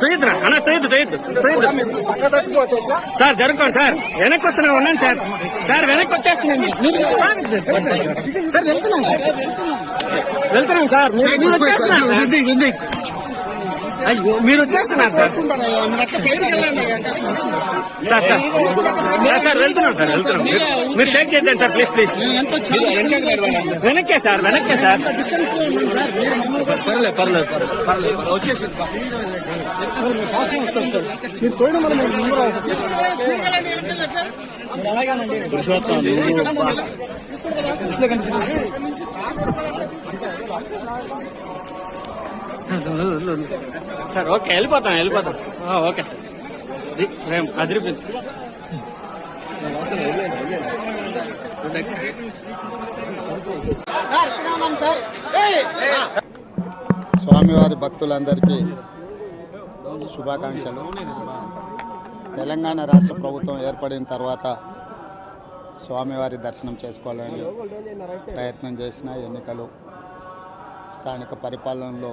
తొయ్యద్దురా అన్న తొయ్యద్దు తొయ్యద్దు తొయ్యద్దు sir జరుగుకోండి sir. వెనక్కి వస్తున్నా ఉన్నాను సార్. సార్ వెనక్కి వచ్చేస్తున్నాను సార్. వెళ్తున్నాం సార్. వెళ్తున్నాం సార్. మీరు సార్. అయ్యో మీరు వచ్చేస్తున్నారు సార్. Sir sir. సార్, వెళ్తున్నాం సార్ వెళ్తున్నాం. మీరు- షేక్ చేద్దాం సార్ ప్లీజ్ ప్లీజ్. వెనక్కే సార్ వెనక్కే సార్. పర్లేదు పర్లేదు పర్లేదు వచ్చేసి మీరు పోయిన మనం ముందు సార్ ఓకే వెళ్ళిపోతాం వెళ్ళిపోతాం ఓకే సార్ ది- అదిరిపోయింది స్వామివారి భక్తులందరికీ శుభాకాంక్షలు తెలంగాణ రాష్ట్ర ప్రభుత్వం ఏర్పడిన తర్వాత స్వామివారి దర్శనం చేసుకోవాలని ప్రయత్నం చేసిన ఎన్నికలు స్థానిక పరిపాలనలో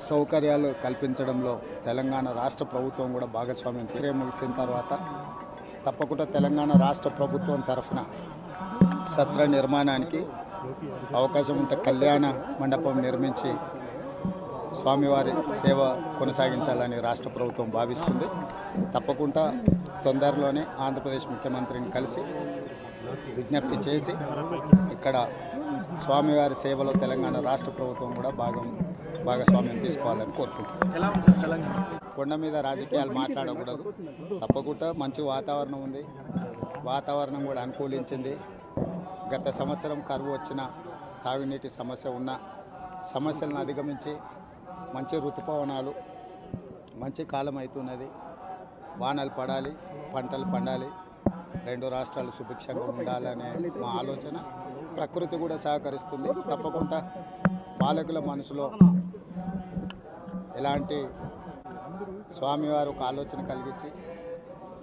సౌకర్యాలు కల్పించడంలో తెలంగాణ రాష్ట్ర ప్రభుత్వం కూడా భాగస్వామ్యం తీరే. ముగిసిన తర్వాత తప్పకుండా తెలంగాణ రాష్ట్ర ప్రభుత్వం తరఫున సత్ర నిర్మాణానికి అవకాశం ఉంటే కళ్యాణ మండపం నిర్మించి స్వామివారి సేవ కొనసాగించాలని రాష్ట్ర ప్రభుత్వం భావిస్తుంది. తప్పకుండా తొందరలోనే ఆంధ్రప్రదేశ్ ముఖ్యమంత్రిని కలిసి విజ్ఞప్తి చేసి ఇక్కడ స్వామివారి సేవలో తెలంగాణ రాష్ట్ర ప్రభుత్వం కూడా భాగం భాగస్వామ్యం తీసుకోవాలని కోరుకుంటున్నాను కొండ మీద రాజకీయాలు మాట్లాడకూడదు. తప్పకుండా మంచి వాతావరణం ఉంది. వాతావరణం కూడా అనుకూలించింది. గత సంవత్సరం కరువు వచ్చిన తాగునీటి సమస్య ఉన్న సమస్యలను అధిగమించి మంచి ఋతుపవనాలు మంచి కాలం అవుతున్నది. వానలు పడాలి పంటలు పండాలి. రెండు రాష్ట్రాలు సుభిక్షంగా ఉండాలనే మా ఆలోచన. ప్రకృతి కూడా సహకరిస్తుంది. తప్పకుండా పాలకుల మనసులో ఎలాంటి స్వామివారు ఒక ఆలోచన కలిగించి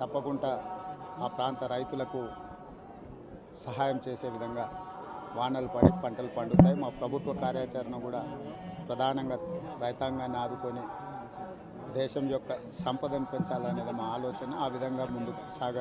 తప్పకుండా ఆ ప్రాంత రైతులకు సహాయం చేసే విధంగా వానలు పడి పంటలు పండుతాయి. మా ప్రభుత్వ కార్యాచరణ కూడా ప్రధానంగా రైతాంగాన్ని ఆదుకొని దేశం యొక్క సంపదను పెంచాలనేది మా ఆలోచన. ఆ విధంగా ముందుకు సాగ